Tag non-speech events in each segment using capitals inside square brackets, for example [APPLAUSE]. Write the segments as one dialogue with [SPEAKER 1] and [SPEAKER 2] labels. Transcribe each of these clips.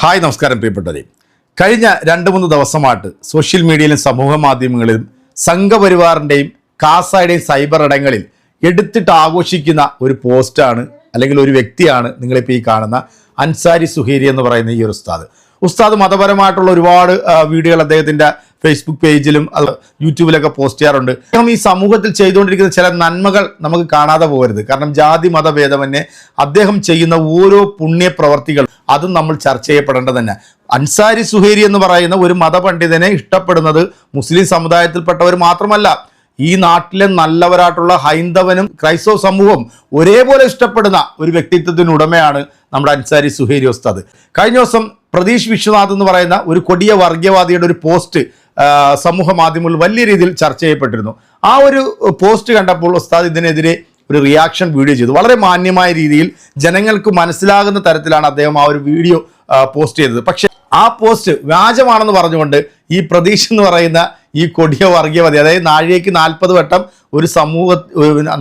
[SPEAKER 1] Hi നമസ്കാരം പ്രിയപ്പെട്ടവരെ. കഴിഞ്ഞ രണ്ട് മൂന്ന് ദിവസമായിട്ട് സോഷ്യൽ മീഡിയയിലും സമൂഹ മാധ്യമങ്ങളിലും സംഘപരിവാറിന്റെയും കാസായുടെയും സൈബർ ഇടങ്ങളിൽ എടുത്തിട്ട് ആഘോഷിക്കുന്ന ഒരു പോസ്റ്റാണ് അല്ലെങ്കിൽ ഒരു വ്യക്തിയാണ് നിങ്ങളിപ്പോൾ ഈ കാണുന്ന അൻസാരി സുഹേരി എന്ന് പറയുന്ന ഈ ഒരു ഉസ്താദ്. ഉസ്താദ് മതപരമായിട്ടുള്ള ഒരുപാട് വീഡിയോകൾ അദ്ദേഹത്തിന്റെ ഫേസ്ബുക്ക് പേജിലും അത് യൂട്യൂബിലൊക്കെ പോസ്റ്റ് ചെയ്യാറുണ്ട്. അദ്ദേഹം ഈ സമൂഹത്തിൽ ചെയ്തുകൊണ്ടിരിക്കുന്ന ചില നന്മകൾ നമുക്ക് കാണാതെ പോകരുത്. കാരണം ജാതി മതഭേദമന്യേ അദ്ദേഹം ചെയ്യുന്ന ഓരോ പുണ്യപ്രവർത്തികൾ അതും നമ്മൾ ചർച്ച ചെയ്യപ്പെടേണ്ടത് തന്നെ. അൻസാരി സുഹേരി എന്ന് പറയുന്ന ഒരു മതപണ്ഡിതനെ ഇഷ്ടപ്പെടുന്നത് മുസ്ലിം സമുദായത്തിൽപ്പെട്ടവർ മാത്രമല്ല. ഈ നാട്ടിലെ നല്ലവരായിട്ടുള്ള ഹൈന്ദവനും ക്രൈസ്തവ സമൂഹം ഒരേപോലെ ഇഷ്ടപ്പെടുന്ന ഒരു വ്യക്തിത്വത്തിന് ഉടമയാണ് നമ്മുടെ അൻസാരി സുഹേരി ഉസ്താദ്. കഴിഞ്ഞ ദിവസം പ്രതീഷ് വിശ്വനാഥ് എന്ന് പറയുന്ന ഒരു കൊടിയ വർഗീയവാദിയുടെ ഒരു പോസ്റ്റ് സമൂഹ മാധ്യമങ്ങളിൽ വലിയ രീതിയിൽ ചർച്ച ചെയ്യപ്പെട്ടിരുന്നു. ആ ഒരു പോസ്റ്റ് കണ്ടപ്പോൾ ഉസ്താദ് ഇതിനെതിരെ ഒരു റിയാക്ഷൻ വീഡിയോ ചെയ്തു. വളരെ മാന്യമായ രീതിയിൽ ജനങ്ങൾക്ക് മനസ്സിലാകുന്ന തരത്തിലാണ് അദ്ദേഹം ആ ഒരു വീഡിയോ പോസ്റ്റ് ചെയ്തത്. പക്ഷേ ആ പോസ്റ്റ് വ്യാജമാണെന്ന് പറഞ്ഞുകൊണ്ട് ഈ പ്രതീക്ഷ എന്ന് പറയുന്ന ഈ കൊടിയ വർഗീയവാദി അതായത് നാഴികയ്ക്ക് നാൽപ്പത് വട്ടം ഒരു സമൂഹ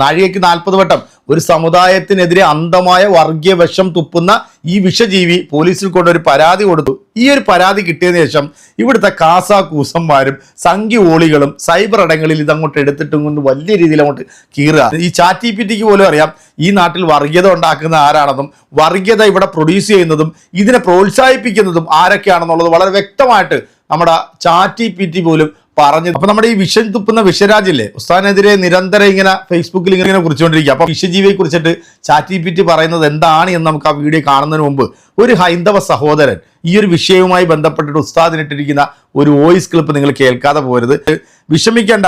[SPEAKER 1] നാഴികയ്ക്ക് നാൽപ്പത് വട്ടം ഒരു സമുദായത്തിനെതിരെ അന്ധമായ വർഗീയ വിഷം തുപ്പുന്ന ഈ വിഷജീവി പോലീസിൽ കൊണ്ടൊരു പരാതി കൊടുത്തു. ഈ ഒരു പരാതി കിട്ടിയതിനു ശേഷം ഇവിടുത്തെ കാസ കൂസന്മാരും സംഖ്യ ഓളികളും സൈബർ ഇടങ്ങളിൽ ഇതങ്ങോട്ട് എടുത്തിട്ടും കൊണ്ട് വലിയ രീതിയിൽ അങ്ങോട്ട് കീറുക. ഈ ചാറ്റി പിറ്റിക്ക് പോലും അറിയാം ഈ നാട്ടിൽ വർഗീയത ഉണ്ടാക്കുന്ന ആരാണെന്നും വർഗീയത ഇവിടെ പ്രൊഡ്യൂസ് ചെയ്യുന്നതും ഇതിനെ പ്രോത്സാഹിപ്പിക്കുന്നതും ആരൊക്കെയാണെന്നുള്ളത് വളരെ വ്യക്തമായിട്ട് നമ്മുടെ ചാറ്റി പിറ്റി പോലും പറഞ്ഞു. അപ്പൊ നമ്മുടെ ഈ വിഷം തുപ്പുന്ന വിഷരാജില്ലേ ഉസ്താനെതിരെ നിരന്തരം ഇങ്ങനെ ഫേസ്ബുക്കിൽ ഇങ്ങനെ കുറിച്ചുകൊണ്ടിരിക്കുക. അപ്പൊ വിഷജീവിയെ കുറിച്ചിട്ട് ചാറ്റി പറയുന്നത് എന്താണ് എന്ന് നമുക്ക് ആ വീഡിയോ കാണുന്നതിന് മുമ്പ് ഒരു ഹൈന്ദവ സഹോദരൻ ഈ ഒരു വിഷയവുമായി ബന്ധപ്പെട്ടിട്ട് ഉസ്താദിനിട്ടിരിക്കുന്ന ഒരു വോയിസ് ക്ലിപ്പ് നിങ്ങൾ കേൾക്കാതെ പോരുത്. വിഷമിക്കേണ്ട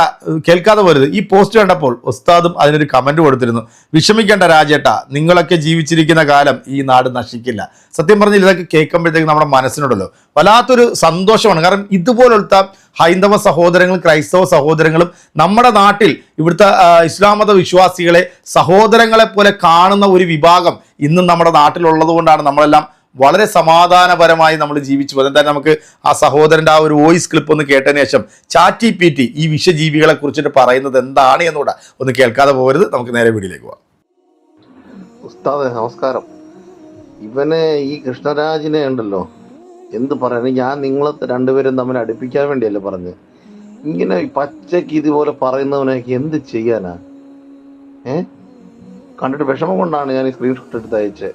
[SPEAKER 1] കേൾക്കാതെ പോരുത്. ഈ പോസ്റ്റ് കണ്ടപ്പോൾ ഉസ്താദും അതിനൊരു കമന്റ് കൊടുത്തിരുന്നു. വിഷമിക്കേണ്ട രാജേട്ട നിങ്ങളൊക്കെ ജീവിച്ചിരിക്കുന്ന കാലം ഈ നാട് നശിക്കില്ല. സത്യം പറഞ്ഞാൽ ഇതൊക്കെ കേൾക്കുമ്പോഴത്തേക്ക് നമ്മുടെ മനസ്സിനുണ്ടല്ലോ. വല്ലാത്തൊരു സന്തോഷമാണ്. കാരണം ഇതുപോലുള്ള ഹൈന്ദവ സഹോദരങ്ങളും ക്രൈസ്തവ സഹോദരങ്ങളും നമ്മുടെ നാട്ടിൽ ഇവിടുത്തെ ഇസ്ലാമത വിശ്വാസികളെ സഹോദരങ്ങളെ പോലെ കാണുന്ന ഒരു വിഭാഗം ഇന്നും നമ്മുടെ നാട്ടിലുള്ളത് കൊണ്ടാണ് നമ്മളെല്ലാം വളരെ സമാധാനപരമായി നമ്മൾ ജീവിച്ചു. പോകുന്നത് എന്തായാലും നമുക്ക് ആ സഹോദരന്റെ ആ ഒരു വോയിസ് ക്ലിപ്പ് ഒന്ന് കേട്ടതിന് ശേഷം ചാറ്റി പി ടി ഈ വിഷജീവികളെ കുറിച്ചിട്ട് പറയുന്നത് എന്താണ് എന്നുകൂടെ ഒന്ന് കേൾക്കാതെ പോകരുത്. നമുക്ക് നേരെ വീട്ടിലേക്ക് പോവാം.
[SPEAKER 2] ഉസ്താദ് നമസ്കാരം. ഇവനെ ഈ കൃഷ്ണരാജിനെ ഉണ്ടല്ലോ. എന്ത് പറയുന്നത് ഞാൻ നിങ്ങളെ രണ്ടുപേരും തമ്മിൽ അടുപ്പിക്കാൻ വേണ്ടിയല്ലേ പറഞ്ഞ്. ഇങ്ങനെ പച്ചക്ക് ഇതുപോലെ പറയുന്നവനൊക്കെ എന്ത് ചെയ്യാനാ? ഏ? കണ്ടിട്ട് വിഷമം കൊണ്ടാണ് ഞാൻ ഈ സ്ക്രീൻഷോട്ട് എടുത്ത് അയച്ചേ.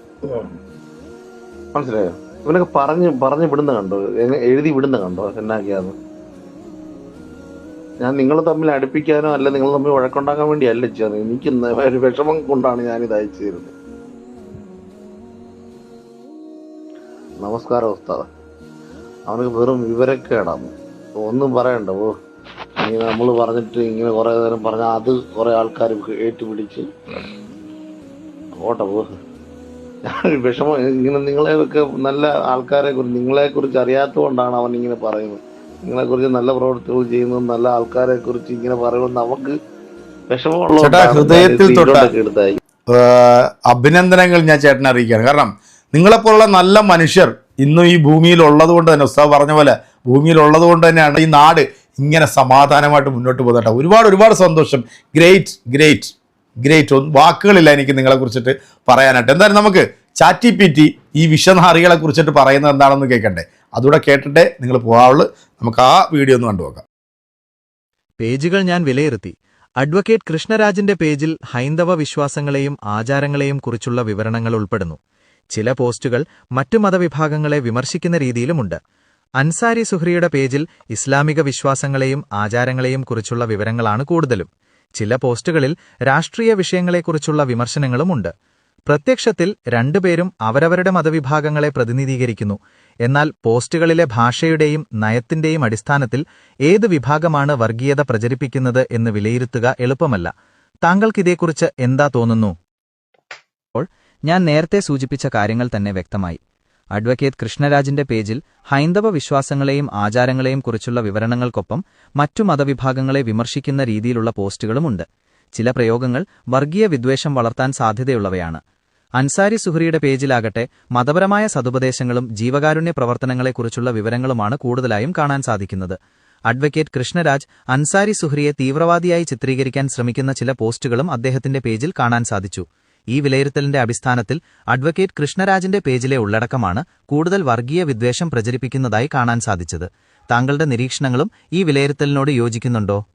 [SPEAKER 2] മനസ്സിലായോ? ഇവനൊക്കെ പറഞ്ഞു പറഞ്ഞു വിടുന്ന കണ്ടോ? എഴുതി വിടുന്ന കണ്ടോ? എന്നാക്കിയാന്ന്. ഞാൻ നിങ്ങൾ തമ്മിൽ അടുപ്പിക്കാനോ അല്ല നിങ്ങൾ തമ്മിൽ വഴക്കുണ്ടാക്കാൻ വേണ്ടി അല്ല ചെയ്യുന്നത്. എനിക്ക് ഒരു വിഷമം കൊണ്ടാണ് ഞാൻ ഇത് അയച്ചു തരുന്നത്. നമസ്കാരം ഉസ്താദ്. അവനക്ക് വെറും വിവരക്കേടാണ് ഒന്നും പറയണ്ട ഓ. ഇങ്ങനെ നമ്മൾ പറഞ്ഞിട്ട് ഇങ്ങനെ കുറെ നേരം പറഞ്ഞാൽ അത് കുറെ ആൾക്കാർ ഏറ്റുപിടിച്ച്. ഓട്ടെ പോ. [LAUGHS] വിഷമം. ഇങ്ങനെ നിങ്ങളെയൊക്കെ നല്ല ആൾക്കാരെ കുറിച്ച് നിങ്ങളെ കുറിച്ച് അറിയാത്തതുകൊണ്ടാണ് അവൻ ഇങ്ങനെ പറയുന്നത്. നിങ്ങളെ കുറിച്ച് നല്ല പ്രവർത്തികൾ ചെയ്യുന്നു നല്ല ആൾക്കാരെ കുറിച്ച് ഇങ്ങനെ പറയുന്നത് നമുക്ക് വിഷമമുള്ള
[SPEAKER 1] ഹൃദയത്തിൽ അഭിനന്ദനങ്ങൾ ഞാൻ ചേട്ടനെ അറിയിക്കുകയാണ്. കാരണം നിങ്ങളെപ്പോലുള്ള നല്ല മനുഷ്യർ ഇന്നും ഈ ഭൂമിയിൽ ഉള്ളത് കൊണ്ട് തന്നെ ഉസ്താവ് പറഞ്ഞ പോലെ ഭൂമിയിൽ ഉള്ളത് കൊണ്ട് തന്നെയാണ് ഈ നാട് ഇങ്ങനെ സമാധാനമായിട്ട് മുന്നോട്ട് പോകുന്നുണ്ട് ഒരുപാട് ഒരുപാട് സന്തോഷം. ഗ്രേറ്റ് ഗ്രേറ്റ് ഗ്രേറ്റ് വാക്കുകളില്ല എനിക്ക് നിങ്ങളെ കുറിച്ചിട്ട് പറയാനായിട്ട്. എന്തായാലും നമുക്ക് ചാറ്റി പി ടി ഈ വിഷനാറികളെ കുറിച്ചിട്ട് പറയുന്നത് എന്താണെന്ന് കേൾക്കണ്ടേ? അതുകൂടെ കേട്ടിട്ടേ നിങ്ങൾ പോകാവുള്ളൂ. നമുക്ക് ആ വീഡിയോ ഒന്ന് കണ്ടുപോക്കാം
[SPEAKER 3] പേജുകൾ ഞാൻ വിലയിരുത്തി. അഡ്വക്കേറ്റ് കൃഷ്ണരാജിന്റെ പേജിൽ ഹൈന്ദവ വിശ്വാസങ്ങളെയും ആചാരങ്ങളെയും കുറിച്ചുള്ള വിവരണങ്ങൾ ഉൾപ്പെടുന്നു. ചില പോസ്റ്റുകൾ മറ്റു മതവിഭാഗങ്ങളെ വിമർശിക്കുന്ന രീതിയിലുമുണ്ട്. അൻസാരി സുഹ്രിയുടെ പേജിൽ ഇസ്ലാമിക വിശ്വാസങ്ങളെയും ആചാരങ്ങളെയും കുറിച്ചുള്ള വിവരങ്ങളാണ് കൂടുതലും. ചില പോസ്റ്റുകളിൽ രാഷ്ട്രീയ വിഷയങ്ങളെക്കുറിച്ചുള്ള വിമർശനങ്ങളുമുണ്ട്. പ്രത്യക്ഷത്തിൽ രണ്ടുപേരും അവരവരുടെ മതവിഭാഗങ്ങളെ പ്രതിനിധീകരിക്കുന്നു. എന്നാൽ പോസ്റ്റുകളിലെ ഭാഷയുടെയും നയത്തിന്റെയും അടിസ്ഥാനത്തിൽ ഏത് വിഭാഗമാണ് വർഗീയത പ്രചരിപ്പിക്കുന്നത് എന്ന് വിലയിരുത്തുക എളുപ്പമല്ല. താങ്കൾക്കിതേക്കുറിച്ച് എന്താ തോന്നുന്നു? ഞാൻ നേരത്തെ സൂചിപ്പിച്ച കാര്യങ്ങൾ തന്നെ വ്യക്തമായി. അഡ്വക്കേറ്റ് കൃഷ്ണരാജിന്റെ പേജിൽ ഹൈന്ദവ വിശ്വാസങ്ങളെയും ആചാരങ്ങളെയും കുറിച്ചുള്ള വിവരണങ്ങൾക്കൊപ്പം മറ്റു മതവിഭാഗങ്ങളെ വിമർശിക്കുന്ന രീതിയിലുള്ള പോസ്റ്റുകളുമുണ്ട്. ചില പ്രയോഗങ്ങൾ വർഗീയ വിദ്വേഷം വളർത്താൻ സാധ്യതയുള്ളവയാണ്. അൻസാരി സുഹ്രിയുടെ പേജിലാകട്ടെ മതപരമായ സതുപദേശങ്ങളും ജീവകാരുണ്യ പ്രവർത്തനങ്ങളെക്കുറിച്ചുള്ള വിവരങ്ങളുമാണ് കൂടുതലായും കാണാൻ സാധിക്കുന്നത്. അഡ്വക്കേറ്റ് കൃഷ്ണരാജ് അൻസാരി സുഹ്രിയെ തീവ്രവാദിയായി ചിത്രീകരിക്കാൻ ശ്രമിക്കുന്ന ചില പോസ്റ്റുകളും അദ്ദേഹത്തിന്റെ പേജിൽ കാണാൻ സാധിച്ചു. ഈ വിലയിരുത്തലിന്റെ അടിസ്ഥാനത്തിൽ അഡ്വക്കേറ്റ് കൃഷ്ണരാജിന്റെ പേജിലെ ഉള്ളടക്കമാണ് കൂടുതൽ വർഗീയ വിദ്വേഷം പ്രചരിപ്പിക്കുന്നതായി കാണാൻ സാധിച്ചത്. താങ്കളുടെ നിരീക്ഷണങ്ങളും ഈ വിലയിരുത്തലിനോട് യോജിക്കുന്നുണ്ടോ?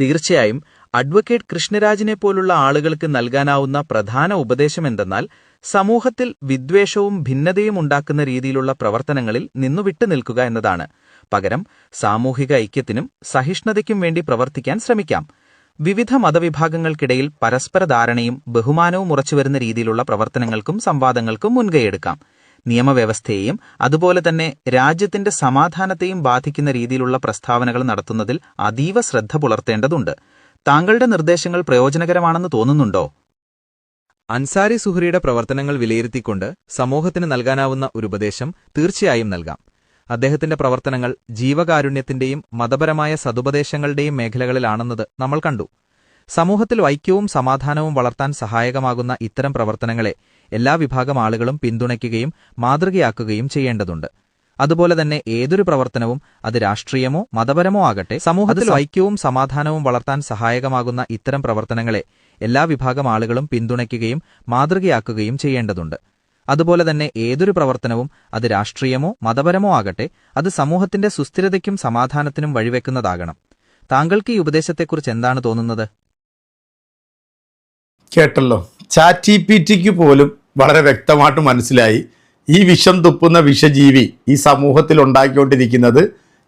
[SPEAKER 3] തീർച്ചയായും. അഡ്വക്കേറ്റ് കൃഷ്ണരാജിനെ പോലുള്ള ആളുകൾക്ക് നൽകാനാവുന്ന പ്രധാന ഉപദേശം എന്തെന്നാൽ സമൂഹത്തിൽ വിദ്വേഷവും ഭിന്നതയും ഉണ്ടാക്കുന്ന രീതിയിലുള്ള പ്രവർത്തനങ്ങളിൽ നിന്നു വിട്ടുനിൽക്കുക എന്നതാണ്. പകരം സാമൂഹിക ഐക്യത്തിനും സഹിഷ്ണുതയ്ക്കും വേണ്ടി പ്രവർത്തിക്കാൻ ശ്രമിക്കാം. വിവിധ മതവിഭാഗങ്ങൾക്കിടയിൽ പരസ്പര ധാരണയും ബഹുമാനവും ഉറച്ചുവരുന്ന രീതിയിലുള്ള പ്രവർത്തനങ്ങൾക്കും സംവാദങ്ങൾക്കും മുൻകൈയെടുക്കാം നിയമവ്യവസ്ഥയെയും അതുപോലെ തന്നെ രാജ്യത്തിന്റെ സമാധാനത്തെയും ബാധിക്കുന്ന രീതിയിലുള്ള പ്രസ്താവനകൾ നടത്തുന്നതിൽ അതീവ ശ്രദ്ധ പുലർത്തേണ്ടതുണ്ട്. താങ്കളുടെ നിർദ്ദേശങ്ങൾ പ്രയോജനകരമാണെന്ന് തോന്നുന്നുണ്ടോ?
[SPEAKER 4] അൻസാരി സുഹറിയുടെ പ്രവർത്തനങ്ങൾ വിലയിരുത്തിക്കൊണ്ട് സമൂഹത്തിന് നൽകാനാവുന്ന ഒരു ഉപദേശം തീർച്ചയായും നൽകാം. അദ്ദേഹത്തിന്റെ പ്രവർത്തനങ്ങൾ ജീവകാരുണ്യത്തിന്റെയും മതപരമായ സതുപദേശങ്ങളുടെയും മേഖലകളിലാണെന്നത് നമ്മൾ കണ്ടു. സമൂഹത്തിൽ ഐക്യവും സമാധാനവും വളർത്താൻ സഹായകമാകുന്ന ഇത്തരം പ്രവർത്തനങ്ങളെ എല്ലാ വിഭാഗം ആളുകളും പിന്തുണയ്ക്കുകയും മാതൃകയാക്കുകയും ചെയ്യേണ്ടതുണ്ട്. അതുപോലെ തന്നെ ഏതൊരു പ്രവർത്തനവും അത് രാഷ്ട്രീയമോ മതപരമോ ആകട്ടെ സമൂഹത്തിൽ ഐക്യവും സമാധാനവും വളർത്താൻ സഹായകമാകുന്ന ഇത്തരം പ്രവർത്തനങ്ങളെ എല്ലാ വിഭാഗം ആളുകളും പിന്തുണയ്ക്കുകയും മാതൃകയാക്കുകയും ചെയ്യേണ്ടതുണ്ട്. അതുപോലെ തന്നെ ഏതൊരു പ്രവർത്തനവും അത് രാഷ്ട്രീയമോ മതപരമോ ആകട്ടെ അത് സമൂഹത്തിന്റെ സുസ്ഥിരതയ്ക്കും സമാധാനത്തിനും വഴിവെക്കുന്നതാകണം. താങ്കൾക്ക് ഈ ഉപദേശത്തെക്കുറിച്ച് എന്താണ് തോന്നുന്നത്?
[SPEAKER 1] കേട്ടല്ലോ. ചാറ്റി പി ടിക്ക് പോലും വളരെ വ്യക്തമായിട്ട് മനസ്സിലായി. ഈ വിഷം തുപ്പുന്ന വിഷജീവി ഈ സമൂഹത്തിൽ ഉണ്ടാക്കിക്കൊണ്ടിരിക്കുന്നത്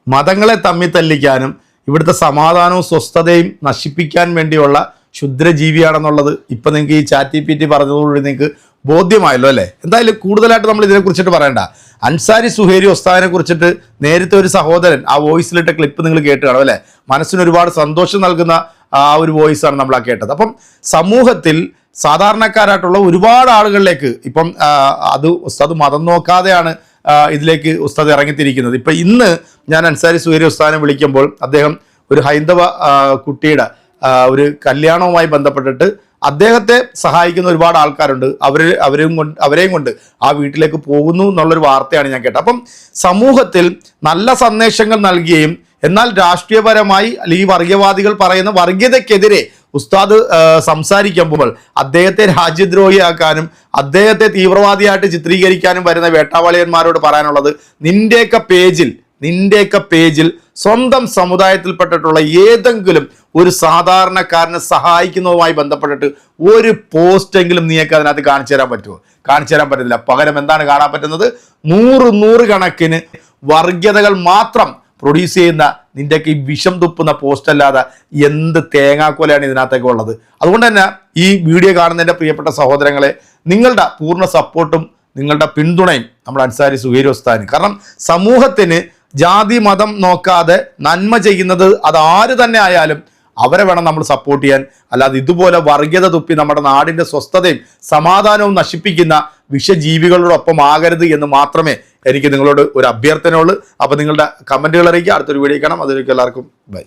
[SPEAKER 1] മതങ്ങളെ തമ്മിൽ തല്ലിക്കാനും ഇവിടുത്തെ സമാധാനവും സ്വസ്ഥതയും നശിപ്പിക്കാൻ വേണ്ടിയുള്ള ക്ഷുദ്രജീവിയാണെന്നുള്ളത് ഇപ്പം നിങ്ങൾക്ക് ഈ ചാറ്റി പി ടി പറഞ്ഞതോടുകൂടി നിങ്ങൾക്ക് ബോധ്യമായല്ലോ അല്ലേ? എന്തായാലും കൂടുതലായിട്ട് നമ്മൾ ഇതിനെ കുറിച്ചിട്ട് പറയണ്ട. അൻസാരി സുഹേരി ഒസ്താദിനെ കുറിച്ചിട്ട് നേരത്തെ ഒരു സഹോദരൻ ആ വോയിസിലിട്ട ക്ലിപ്പ് നിങ്ങൾ കേട്ട് കാണും അല്ലേ? മനസ്സിന് ഒരുപാട് സന്തോഷം നൽകുന്ന ആ ഒരു വോയിസാണ് നമ്മൾ ആ കേട്ടത്. അപ്പം സമൂഹത്തിൽ സാധാരണക്കാരായിട്ടുള്ള ഒരുപാട് ആളുകളിലേക്ക് ഇപ്പം അത് ഉസ്താദ് മതം നോക്കാതെയാണ് ഇതിലേക്ക് ഉസ്താദ് ഇറങ്ങിത്തിരിക്കുന്നത്. ഇപ്പം ഇന്ന് ഞാൻ അൻസാരി സുഹേരി ഉസ്താദിനെ വിളിക്കുമ്പോൾ അദ്ദേഹം ഒരു ഹൈന്ദവ കുട്ടിയുടെ ഒരു കല്യാണവുമായി ബന്ധപ്പെട്ടിട്ട് അദ്ദേഹത്തെ സഹായിക്കുന്ന ഒരുപാട് ആൾക്കാരുണ്ട്. അവർ അവരെയും കൊണ്ട് അവരെയും കൊണ്ട് ആ വീട്ടിലേക്ക് പോകുന്നു എന്നുള്ളൊരു വാർത്തയാണ് ഞാൻ കേട്ടത്. അപ്പം സമൂഹത്തിൽ നല്ല സന്ദേശങ്ങൾ നൽകുകയും എന്നാൽ രാഷ്ട്രീയപരമായി അല്ലെങ്കിൽ വർഗീയവാദികൾ പറയുന്ന വർഗീയതയ്ക്കെതിരെ ഉസ്താദ് സംസാരിക്കുമ്പോൾ അദ്ദേഹത്തെ രാജ്യദ്രോഹിയാക്കാനും അദ്ദേഹത്തെ തീവ്രവാദിയായിട്ട് ചിത്രീകരിക്കാനും വരുന്ന വേട്ടാവാളിയന്മാരോട് പറയാനുള്ളത് നിന്റെയൊക്കെ പേജിൽ നിന്റെയൊക്കെ പേജിൽ സ്വന്തം സമുദായത്തിൽപ്പെട്ടിട്ടുള്ള ഏതെങ്കിലും ഒരു സാധാരണക്കാരനെ സഹായിക്കുന്നതുമായി ബന്ധപ്പെട്ടിട്ട് ഒരു പോസ്റ്റെങ്കിലും നീയൊക്കെ അതിനകത്ത് കാണിച്ചു തരാൻ പറ്റുമോ? കാണിച്ചു തരാൻ പറ്റത്തില്ല. പകരം എന്താണ് കാണാൻ പറ്റുന്നത്? നൂറ് നൂറ് കണക്കിന് വർഗീയതകൾ മാത്രം പ്രൊഡ്യൂസ് ചെയ്യുന്ന നിന്റെയൊക്കെ ഈ വിഷം തുപ്പുന്ന പോസ്റ്റ് അല്ലാതെ എന്ത് തേങ്ങാക്കോലാണ് ഇതിനകത്തൊക്കെ ഉള്ളത്? അതുകൊണ്ട് തന്നെ ഈ വീഡിയോ കാണുന്നതിന്റെ പ്രിയപ്പെട്ട സഹോദരങ്ങളെ നിങ്ങളുടെ പൂർണ സപ്പോർട്ടും നിങ്ങളുടെ പിന്തുണയും നമ്മൾ അൻസാരി സുഹേരി ഉസ്താദിന്. കാരണം സമൂഹത്തിന് ജാതി മതം നോക്കാതെ നന്മ ചെയ്യുന്നത് അത് ആര് തന്നെ ആയാലും അവരെ വേണം നമ്മൾ സപ്പോർട്ട് ചെയ്യാൻ. അല്ലാതെ ഇതുപോലെ വർഗീയത തുപ്പി നമ്മുടെ നാടിന്റെ സ്വസ്ഥതയും സമാധാനവും നശിപ്പിക്കുന്ന വിഷജീവികളോടൊപ്പം ആകരുത് എന്ന് മാത്രമേ എനിക്ക് നിങ്ങളോട് ഒരു അഭ്യർത്ഥനയുള്ളൂ. അപ്പോൾ നിങ്ങളുടെ കമന്റുകൾ അറിയിക്കുക. അടുത്തൊരു വീഡിയോ കാണാം. അതിലേക്ക് എല്ലാവർക്കും ബൈ